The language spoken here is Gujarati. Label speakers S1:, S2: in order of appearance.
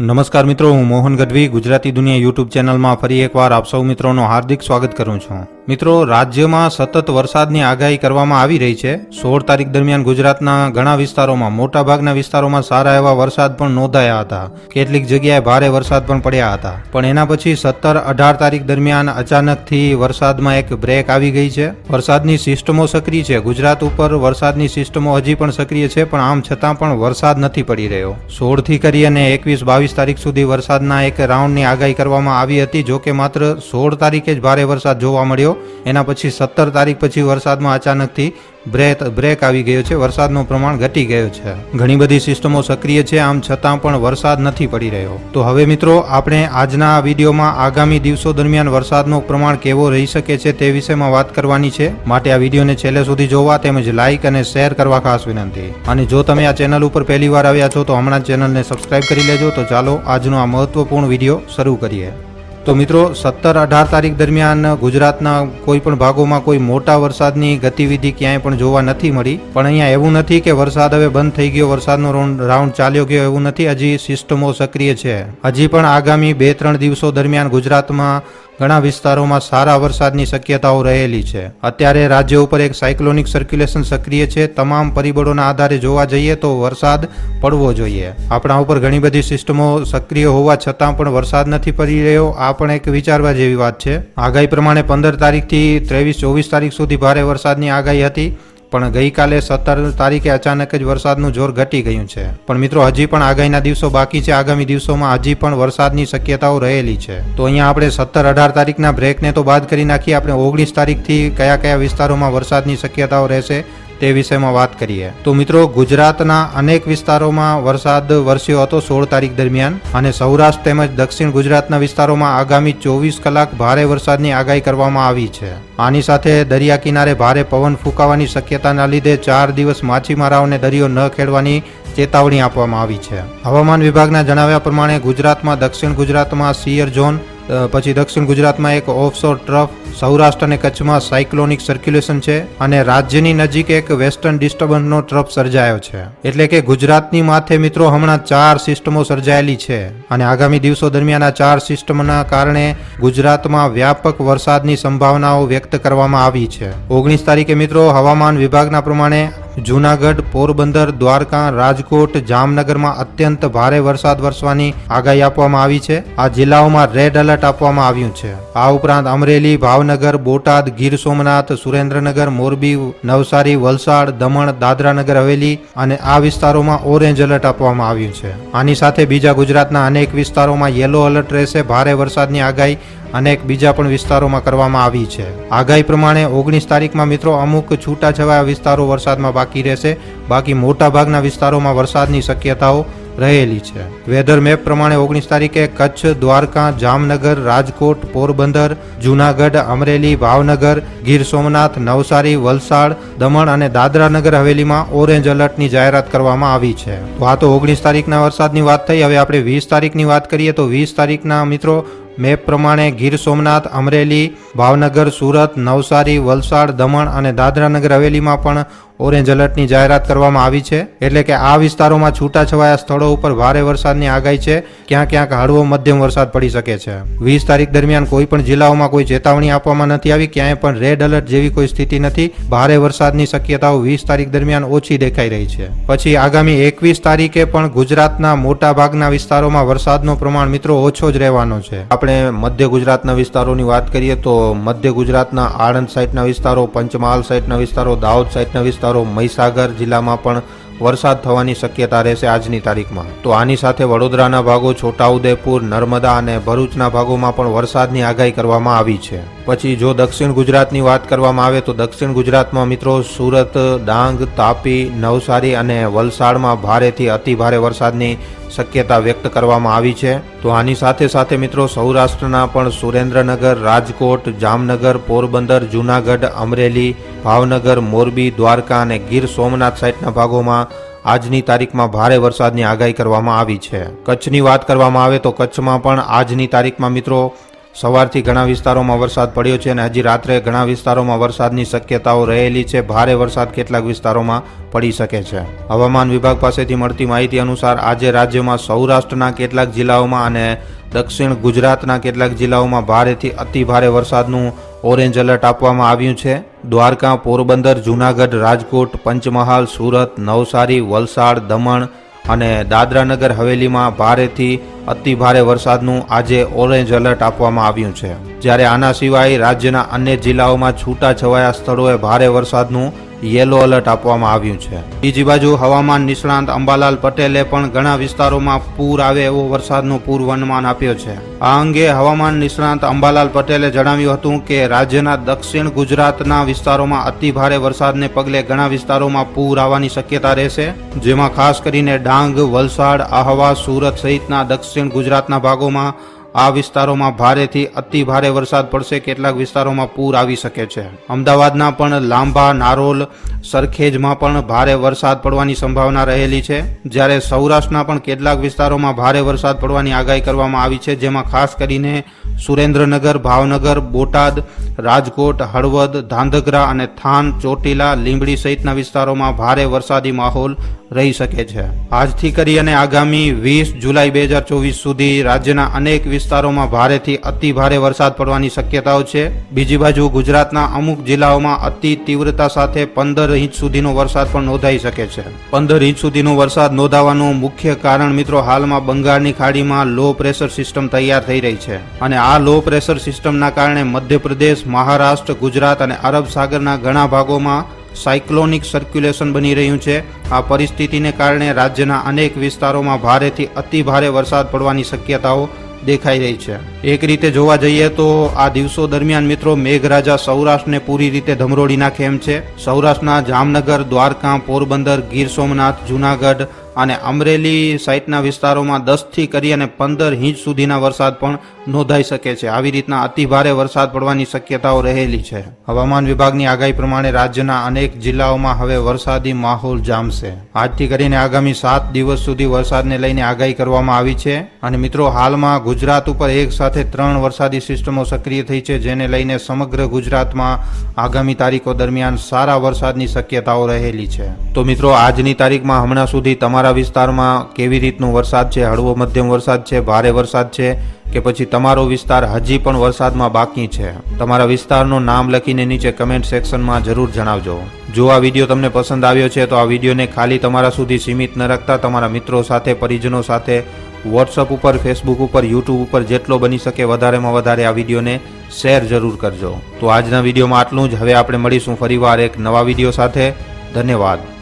S1: નમસ્કાર મિત્રો, હું મોહન ગઢવી, ગુજરાતી દુનિયા યુટ્યુબ ચેનલમાં ફરી એકવાર આપ સૌ મિત્રોનું હાર્દિક સ્વાગત કરું છું. મિત્રો, રાજ્યમાં સતત વરસાદની આગાહી કરવામાં આવી રહી છે. સોળ તારીખ દરમિયાન ગુજરાતના ઘણા વિસ્તારોમાં, મોટાભાગના વિસ્તારોમાં સારા એવા વરસાદ પણ નોંધાયા હતા. કેટલીક જગ્યાએ ભારે વરસાદ પણ પડ્યા હતા. પણ એના પછી સત્તર અઢાર તારીખ દરમિયાન અચાનકથી વરસાદમાં એક બ્રેક આવી ગઈ છે. વરસાદની સિસ્ટમો સક્રિય છે. ગુજરાત ઉપર વરસાદની સિસ્ટમો હજી પણ સક્રિય છે, પણ આમ છતાં પણ વરસાદ નથી પડી રહ્યો. સોળથી કરી અને એકવીસ બાવીસ તારીખ સુધી વરસાદના એક રાઉન્ડની આગાહી કરવામાં આવી હતી, જો કે માત્ર સોળ તારીખે જ ભારે વરસાદ જોવા મળ્યો. એના પછી સત્તર તારીખ પછી વરસાદમાં અચાનકથી બ્રેક બ્રેક આવી ગયો છે. વરસાદનું પ્રમાણ ઘટી ગયું છે. ઘણી બધી સિસ્ટમો સક્રિય છે, આમ છતાં પણ વરસાદ નથી પડી રહ્યો. તો હવે મિત્રો, આપણે આજના વિડીયોમાં આગામી દિવસો દરમિયાન વરસાદનું પ્રમાણ કેવો રહી શકે છે તે વિષયમાં વાત કરવાની છે. માટે આ વિડીયોને છેલ્લે સુધી જોવા તેમજ લાઇક અને શેર કરવા ખાસ વિનંતી. અને જો તમે આ ચેનલ ઉપર પહેલી વાર આવ્યા છો તો હમણાં ચેનલને સબસ્ક્રાઇબ કરી લેજો. તો ચાલો આજનો આ મહત્વપૂર્ણ વીડિયો શરૂ કરીએ. તો મિત્રો, સત્તર અઢાર તારીખ દરમિયાન ગુજરાતના કોઈ પણ ભાગોમાં કોઈ મોટા વરસાદની ગતિવિધિ ક્યાંય પણ જોવા નથી મળી. પણ અહીંયા એવું નથી કે વરસાદ હવે બંધ થઈ ગયો, વરસાદનો રાઉન્ડ ચાલ્યો ગયો એવું નથી. હજી સિસ્ટમો સક્રિય છે. હજી પણ આગામી બે ત્રણ દિવસો દરમિયાન ગુજરાતમાં ઘણા વિસ્તારોમાં સારા વરસાદની શક્યતાઓ રહેલી છે. અત્યારે રાજ્ય ઉપર એક સાયક્લોનિક સર્ક્યુલેશન સક્રિય છે. તમામ પરિબળોના આધારે જોવા જઈએ તો વરસાદ પડવો જોઈએ. આપણા ઉપર ઘણી બધી સિસ્ટમો સક્રિય હોવા છતાં પણ વરસાદ નથી પડી રહ્યો. આ પણ એક વિચારવા જેવી વાત છે. આગાહી પ્રમાણે પંદર તારીખથી ત્રેવીસ, ચોવીસ તારીખ સુધી ભારે વરસાદની આગાહી હતી, પણ ગઈકાલે સત્તર તારીખે અચાનક જ વરસાદનું જોર ઘટી ગયું છે. પણ મિત્રો, હજી પણ આગાહીના દિવસો બાકી છે. આગામી દિવસોમાં હજી પણ વરસાદની શક્યતાઓ રહેલી છે. તો અહીંયા આપણે સત્તર, અઢાર તારીખના બ્રેકને તો બાદ કરી નાખીએ. આપણે ઓગણીસ તારીખથી કયા કયા વિસ્તારોમાં વરસાદની શક્યતાઓ રહેશે તે વિષયમાં વાત કરીએ. તો મિત્રો, ગુજરાતના અનેક વિસ્તારોમાં વરસાદ વરસ્યો હતો સોળ તારીખ દરમિયાન અને સૌરાષ્ટ્ર તેમજ દક્ષિણ ગુજરાતના વિસ્તારોમાં આગામી ચોવીસ કલાક ભારે વરસાદની આગાહી કરવામાં આવી છે. આની સાથે દરિયા કિનારે ભારે પવન ફૂંકાવાની શક્યતાના લીધે ચાર દિવસ માછીમારાઓને દરિયો ન ખેડવાની ચેતવણી આપવામાં આવી છે. હવામાન વિભાગના જણાવ્યા પ્રમાણે ગુજરાતમાં દક્ષિણ ગુજરાતમાં સિયર ઝોન પછી દક્ષિણ ગુજરાતમાં એક ઓફશોર ટ્રફ સૌરાષ્ટ્ર અને કચ્છમાં સાયક્લોનિક સર્ક્યુલેશન છે અને રાજ્યની નજીક એક વેસ્ટર્ન ડિસ્ટર્બન્સનો ટ્રફ સર્જાયો છે. એટલે કે ગુજરાતની માથે મિત્રો હમણાં ચાર સિસ્ટમો સર્જાયેલી છે અને આગામી દિવસો દરમિયાન આ ચાર સિસ્ટમના કારણે ગુજરાતમાં વ્યાપક વરસાદની સંભાવનાઓ વ્યક્ત કરવામાં આવી છે. ઓગણીસ તારીખે મિત્રો હવામાન વિભાગના પ્રમાણે જૂનાગઢ, પોરબંદર, દ્વારકા, રાજકોટ, જામનગરમાં અત્યંત ભારે વરસાદ વરસવાની આગાહી આપવામાં આવી છે. આ જિલ્લાઓમાં રેડ એલર્ટ આપવામાં આવ્યું છે. આ ઉપરાંત અમરેલી ભાવનગર, બોટાદ, ગીર સોમનાથ, સુરેન્દ્રનગર, મોરબી, નવસારી, વલસાડ, દમણ, દાદરાનગર હવેલી અને આ વિસ્તારોમાં ઓરેન્જ એલર્ટ આપવામાં આવ્યું છે. આની સાથે બીજા ગુજરાતના અનેક વિસ્તારોમાં યેલો એલર્ટ રહેશે, ભારે વરસાદની આગાહી અનેક બીજા પણ વિસ્તારોમાં કરવામાં આવી છે. આગાહી પ્રમાણે ઓગણીસ તારીખમાં મિત્રો અમુક છૂટાછવાયા વિસ્તારો વરસાદમાં બાકી રહેશે. બાકી મોટાભાગના વિસ્તારોમાં વરસાદની શક્યતાઓ રહેલી છે. વેધર મેપ પ્રમાણે ઓગણીસ તારીખે કચ્છ, દ્વારકા, જામનગર, રાજકોટ, પોરબંદર, જૂનાગઢ, અમરેલી, ભાવનગર, ગીર સોમનાથ, નવસારી, વલસાડ, દમણ અને દાદરાનગર હવેલીમાં ઓરેન્જ એલર્ટની જાહેરાત કરવામાં આવી છે. તો આ તો ઓગણીસ તારીખના વરસાદની વાત થઈ. હવે આપણે વીસ તારીખની વાત કરીએ તો વીસ તારીખના મિત્રો મેપ પ્રમાણે ગીર સોમનાથ, અમરેલી, ભાવનગર, સુરત, નવસારી, વલસાડ, દમણ અને દાદરાનગર હવેલીમાં પણ ઓરેન્જ એલર્ટની જાહેરાત કરવામાં આવી છે. એટલે કે આ વિસ્તારોમાં છૂટાછવાયા સ્થળો ઉપર ભારે વરસાદની આગાહી છે. ક્યાં ક્યાંક હળવો મધ્યમ વરસાદ પડી શકે છે. વીસ તારીખ દરમિયાન કોઈ પણ જિલ્લાઓમાં કોઈ ચેતવણી આપવામાં નથી આવી. ક્યાંય પણ રેડ એલર્ટ જેવી કોઈ સ્થિતિ નથી. ભારે વરસાદની શક્યતાઓ વીસ તારીખ દરમિયાન ઓછી દેખાઈ રહી છે. પછી આગામી એકવીસ તારીખે પણ ગુજરાતના મોટા ભાગના વિસ્તારોમાં વરસાદનો પ્રમાણ મિત્રો ઓછો જ રહેવાનો છે. આપણે મધ્ય ગુજરાતના વિસ્તારોની વાત કરીએ તો મધ્ય ગુજરાતના આણંદ સાઈડના વિસ્તારો, પંચમહાલ સાઈડના વિસ્તારો, દાહોદ સાઈડના વિસ્તારો મહીસાગર જિલ્લામાં પણ વરસાદ થવાની શક્યતા રહેશે આજની તારીખમાં. તો આની સાથે વડોદરાના ભાગો છોટાઉદેપુર, નર્મદા અને ભરૂચના ભાગોમાં પણ વરસાદની આગાહી કરવામાં આવી છે. પછી જો દક્ષિણ ગુજરાતની વાત કરવામાં આવે તો દક્ષિણ ગુજરાતમાં મિત્રો સુરત, ડાંગ, તાપી, નવસારી અને વલસાડમાં ભારેથી અતિ ભારે વરસાદની શક્યતા વ્યક્ત કરવામાં આવી છે. તો આની સાથે સાથે મિત્રો સૌરાષ્ટ્રના પણ સુરેન્દ્રનગર, રાજકોટ, જામનગર, પોરબંદર, જૂનાગઢ, અમરેલી, ભાવનગર, મોરબી, દ્વારકા અને ગીર સોમનાથ સાઈડના ભાગોમાં આજની તારીખમાં ભારે વરસાદની આગાહી કરવામાં આવી છે. કચ્છની વાત કરવામાં આવે તો કચ્છમાં પણ આજની તારીખમાં મિત્રો સવારથી ઘણા વિસ્તારોમાં વરસાદ પડ્યો છે અને હજી રાત્રે ઘણા વિસ્તારોમાં વરસાદની શક્યતાઓ રહેલી છે. ભારે વરસાદ કેટલાક વિસ્તારોમાં પડી શકે છે. હવામાન વિભાગ પાસેથી મળતી માહિતી અનુસાર આજે રાજ્યમાં સૌરાષ્ટ્રના કેટલાક જિલ્લાઓમાં અને દક્ષિણ ગુજરાતના કેટલાક જિલ્લાઓમાં ભારેથી અતિ ભારે વરસાદનું ઓરેન્જ એલર્ટ આપવામાં આવ્યું છે. દ્વારકા, પોરબંદર, જૂનાગઢ, રાજકોટ, પંચમહાલ, સુરત, નવસારી, વલસાડ, દમણ અને દાદરાનગર હવેલીમાં ભારેથી અતિ ભારે વરસાદનું આજે ઓરેન્જ એલર્ટ આપવામાં આવ્યું છે. જ્યારે આના સિવાય રાજ્યના અન્ય જિલ્લાઓમાં છૂટાછવાયા સ્થળોએ ભારે વરસાદનું યેલો એલર્ટ આપવામાં આવ્યું છે. બીજી બાજુ હવામાન નિષ્ણાંત અંબાલાલ પટેલે પણ ઘણા વિસ્તારોમાં પૂર આવે એવો વરસાદનું પૂર્વાનુમાન આપ્યો છે. આ અંગે હવામાન નિષ્ણાંત અંબાલાલ પટેલે જણાવ્યું હતું કે રાજ્યના દક્ષિણ ગુજરાતના વિસ્તારોમાં અતિભારે વરસાદને પગલે ઘણા વિસ્તારોમાં પૂર આવવાની શક્યતા રહેશે, જેમાં ખાસ કરીને ડાંગ, વલસાડ, આહવા, સુરત સહિતના દક્ષિણ ગુજરાતના ભાગોમાં આ વિસ્તારોમાં ભારેથી અતિ ભારે વરસાદ પડશે. કેટલાક વિસ્તારોમાં પૂર આવી શકે છે. અમદાવાદના પણ લાંબા નારોલ સરખેજમાં પણ ભારે વરસાદ પડવાની સંભાવના રહેલી છે. જ્યારે સૌરાષ્ટ્રના પણ કેટલાક વિસ્તારોમાં ભારે વરસાદ પડવાની આગાહી કરવામાં આવી છે, જેમાં ખાસ કરીને સુરેન્દ્રનગર, ભાવનગર, બોટાદ, રાજકોટ, હળવદ, ધાંધગ્રા અને થાન, ચોટીલા, લીંબડી સહિતના વિસ્તારોમાં ભારે વરસાદી માહોલ રહી શકે છે. આજથી કરી અને આગામી વીસ જુલાઈ બે હજાર ચોવીસ સુધી રાજ્યના અનેક વિસ્તારોમાં ભારેથી અતિ ભારે વરસાદ પડવાની શક્યતાઓ છે. બીજી બાજુ ગુજરાતના અમુક જિલ્લાઓમાં અતિ તીવ્રતા સાથે પંદર ઇંચ સુધીનો વરસાદ પણ નોંધાઈ શકે છે. પંદર ઇંચ સુધીનો વરસાદ નોંધાવાનું મુખ્ય કારણ મિત્રો હાલમાં બંગાળની ખાડીમાં લો પ્રેશર સિસ્ટમ તૈયાર થઈ રહી છે. અને આ લો પ્રેશર સિસ્ટમના કારણે મધ્યપ્રદેશ, મહારાષ્ટ્ર, ગુજરાત અને અરબ સાગરના ઘણા ભાગોમાં સાયક્લોનિક સર્ક્યુલેશન બની રહ્યું છે. આ પરિસ્થિતિને કારણે રાજ્યના અનેક વિસ્તારોમાં ભારેથી અતિ ભારે વરસાદ પડવાની શક્યતાઓ દેખાઈ રહી છે. એક રીતે જોવા જઈએ તો આ દિવસો દરમિયાન મિત્રો મેઘરાજા સૌરાષ્ટ્રને પૂરી રીતે ધમરોડી નાખે એમ છે. સૌરાષ્ટ્રના જામનગર, દ્વારકા, પોરબંદર, ગીર સોમનાથ, જૂનાગઢ અને અમરેલી સાઇટના વિસ્તારોમાં દસથી કરી અને પંદર ઇંચ સુધીના વરસાદ પણ નોંધાઈ શકે છે. આવી રીતના અતિભારે વરસાદ પડવાની શક્યતાઓ રહેલી છે. હવામાન વિભાગની આગાહી પ્રમાણે રાજ્યના અનેક જિલ્લાઓમાં હવે વરસાદી માહોલ જામશે. આજથી કરીને આગામી સાત દિવસ સુધી વરસાદને લઈને આગાહી કરવામાં આવી છે અને મિત્રો, હાલમાં ગુજરાત ઉપર એક સાથે ત્રણ વરસાદી સિસ્ટમો સક્રિય થઈ છે, જેને લઈને સમગ્ર ગુજરાતમાં આગામી તારીખો દરમિયાન સારા વરસાદની શક્યતાઓ રહેલી છે. તો મિત્રો, આજની તારીખમાં હમણાં સુધી તમારા વિસ્તારમાં કેવી રીતનો વરસાદ છે? હળવો, મધ્યમ વરસાદ છે? ભારે વરસાદ છે? કે પછી તમારો વિસ્તાર હજી પણ વરસાદમાં બાકી છે? તમારા વિસ્તારનું નામ લખીને નીચે કમેન્ટ સેક્શનમાં જરૂર જણાવજો. જો આ વીડિયો તમને પસંદ આવ્યો છે, તો આ વિડીયોને ખાલી તમારા સુધી સીમિત ન રાખતા તમારા મિત્રો સાથે, પરિજનો સાથે વોટ્સઅપ ઉપર ફેસબુક ઉપર યુટ્યુબ ઉપર જેટલો બની શકે વધારેમાં વધારે આ વિડીયોને શેર જરૂર કરજો. તો આજના વિડીયોમાં આટલું જ. હવે આપણે મળીશું ફરીવાર એક નવા વીડિયો સાથે. ધન્યવાદ.